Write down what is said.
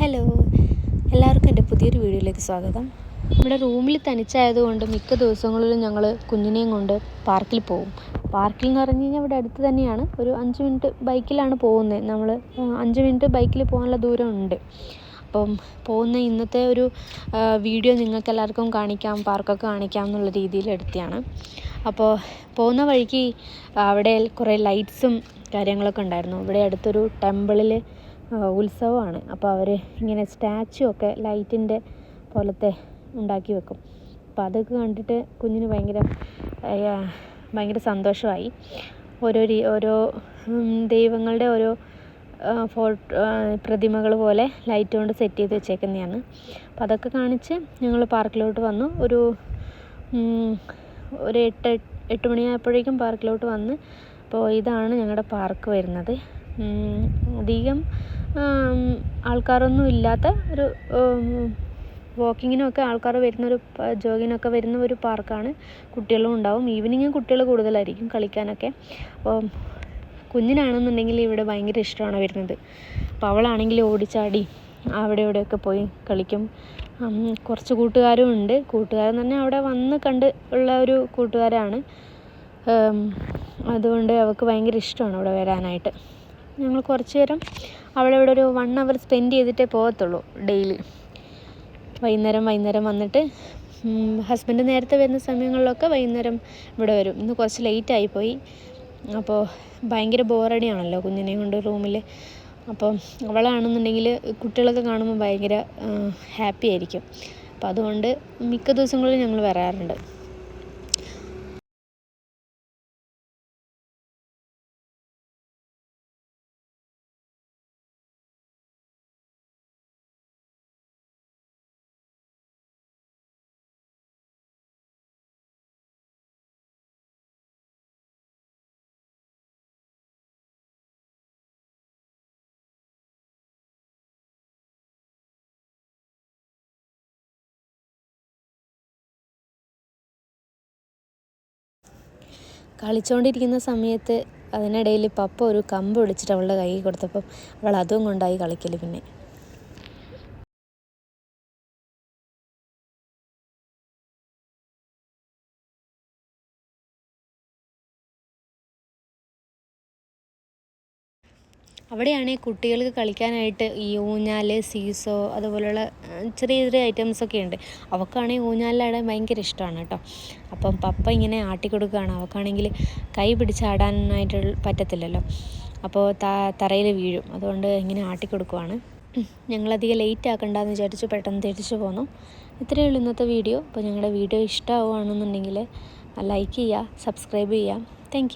Hello എല്ലാവർക്കും എന്റെ പുതിയൊരു വീഡിയോയിലേക്ക് സ്വാഗതം. നമ്മുടെ റൂമിൽ തനിച്ചായതുകൊണ്ട് മിക്ക ദിവസങ്ങളിലും ഞങ്ങൾ കുഞ്ഞിനെയും കൊണ്ട് പാർക്കിൽ പോകും. പാർക്കിൽ എന്ന് പറഞ്ഞു കഴിഞ്ഞാൽ ഇവിടെ അടുത്ത് തന്നെയാണ്. ഒരു അഞ്ച് മിനിറ്റ് ബൈക്കിലാണ് പോകുന്നത്. നമ്മൾ അഞ്ച് മിനിറ്റ് ബൈക്കിൽ പോകാനുള്ള ദൂരം ഉണ്ട്. അപ്പം പോകുന്ന ഇന്നത്തെ ഒരു വീഡിയോ നിങ്ങൾക്ക് എല്ലാവർക്കും കാണിക്കാം പാർക്കൊക്കെ കാണിക്കാം എന്നുള്ള രീതിയിൽ എടുത്തതാണ്. അപ്പോൾ പോകുന്ന വഴിക്ക് അവിടെ കുറേ ലൈറ്റ്സും കാര്യങ്ങളൊക്കെ ഉണ്ടായിരുന്നു. ഇവിടെ അടുത്തൊരു ടെമ്പിളിൽ ഉത്സവമാണ്. അപ്പോൾ അവർ ഇങ്ങനെ സ്റ്റാച്ചു ഒക്കെ ലൈറ്റിന്റെ പോലത്തെ ഉണ്ടാക്കി വെക്കും. അപ്പോൾ അതൊക്കെ കണ്ടിട്ട് കുഞ്ഞിന് ഭയങ്കര ഭയങ്കര സന്തോഷമായി. ഓരോ രീ ഓരോ ദൈവങ്ങളുടെ ഓരോ ഫോട്ടോ പ്രതിമകൾ പോലെ ലൈറ്റ് കൊണ്ട് സെറ്റ് ചെയ്ത് വെച്ചേക്കുന്നതാണ്. അപ്പോൾ അതൊക്കെ കാണിച്ച് ഞങ്ങൾ പാർക്കിലോട്ട് വന്നു. ഒരു ഒരു എട്ട് എട്ട് മണിയായപ്പോഴേക്കും പാർക്കിലോട്ട് വന്ന്. അപ്പോൾ ഇതാണ് ഞങ്ങളുടെ പാർക്ക് വരുന്നത്. അധികം ആൾക്കാരൊന്നും ഇല്ലാത്ത ഒരു വാക്കിങ്ങിനൊക്കെ ആൾക്കാർ വരുന്നൊരു ജോഗിങ്ങിനൊക്കെ വരുന്ന ഒരു പാർക്കാണ് കുട്ടികളും ഉണ്ടാവും. ഈവനിങ് കുട്ടികൾ കൂടുതലായിരിക്കും കളിക്കാനൊക്കെ. അപ്പോൾ കുഞ്ഞിനാണെന്നുണ്ടെങ്കിൽ ഇവിടെ ഭയങ്കര ഇഷ്ടമാണ് വരുന്നത്. അപ്പോൾ അവളാണെങ്കിൽ ഓടിച്ചാടി അവിടെ ഇവിടെയൊക്കെ പോയി കളിക്കും. കുറച്ച് കൂട്ടുകാരും ഉണ്ട്. കൂട്ടുകാരൻ തന്നെ അവിടെ വന്ന് കണ്ട് ഉള്ള ഒരു കൂട്ടുകാരാണ്. അതുകൊണ്ട് അവൾക്ക് ഭയങ്കര ഇഷ്ടമാണ് അവിടെ വരാനായിട്ട്. ഞങ്ങൾ കുറച്ച് നേരം അവിടെ ഇവിടെ ഒരു വൺ അവർ സ്പെൻഡ് ചെയ്തിട്ടേ പോകത്തുള്ളൂ ഡെയിലി വൈകുന്നേരം വൈകുന്നേരം വന്നിട്ട് ഹസ്ബൻഡ് നേരത്തെ വരുന്ന സമയങ്ങളിലൊക്കെ വൈകുന്നേരം ഇവിടെ വരും. ഇന്ന് കുറച്ച് ലേറ്റ് ആയിപ്പോയി അപ്പോൾ ഭയങ്കര ബോറടിയാണല്ലോ കുഞ്ഞിനെ കൊണ്ട് റൂമിൽ അപ്പോൾ അവളാണെന്നുണ്ടെങ്കിൽ കുട്ടികളൊക്കെ കാണുമ്പോൾ ഭയങ്കര ഹാപ്പി ആയിരിക്കും. അപ്പോൾ അതുകൊണ്ട് മിക്ക ദിവസങ്ങളിലും ഞങ്ങൾ വരാറുണ്ട്. കളിച്ചുകൊണ്ടിരിക്കുന്ന സമയത്ത് അതിനിടയിൽ പപ്പ ഒരു കമ്പ് ഒടിച്ചിട്ട് അവളുടെ കയ്യിൽ കൊടുത്തപ്പം അവൾ അതും കൊണ്ടായി കളിക്കൽ പിന്നെ. അവിടെയാണെങ്കിൽ കുട്ടികൾക്ക് കളിക്കാനായിട്ട് ഈ ഊഞ്ഞാൽ സീസോ അതുപോലെയുള്ള ചെറിയ ചെറിയ ഐറ്റംസൊക്കെ ഉണ്ട്. അവൾക്കാണെങ്കിൽ ഊഞ്ഞാലാടാൻ ഭയങ്കര ഇഷ്ടമാണ് കേട്ടോ. അപ്പം പപ്പ ഇങ്ങനെ ആട്ടിക്കൊടുക്കുകയാണ്. അവൾക്കാണെങ്കിൽ കൈ പിടിച്ചാടാനായിട്ട് പറ്റത്തില്ലല്ലോ. അപ്പോൾ ത തറയിൽ വീഴും. അതുകൊണ്ട് ഇങ്ങനെ ആട്ടിക്കൊടുക്കുവാണ്. ഞങ്ങളധികം ലേറ്റ് ആക്കണ്ടെന്ന് വിചാരിച്ച് പെട്ടെന്ന് തിരിച്ചു പോന്നു. ഇത്രയേ ഉള്ളൂ ഇന്നത്തെ വീഡിയോ അപ്പോൾ ഞങ്ങളുടെ വീഡിയോ ഇഷ്ടമാവുകയാണെന്നുണ്ടെങ്കിൽ ലൈക്ക് ചെയ്യുക സബ്സ്ക്രൈബ് ചെയ്യുക. താങ്ക്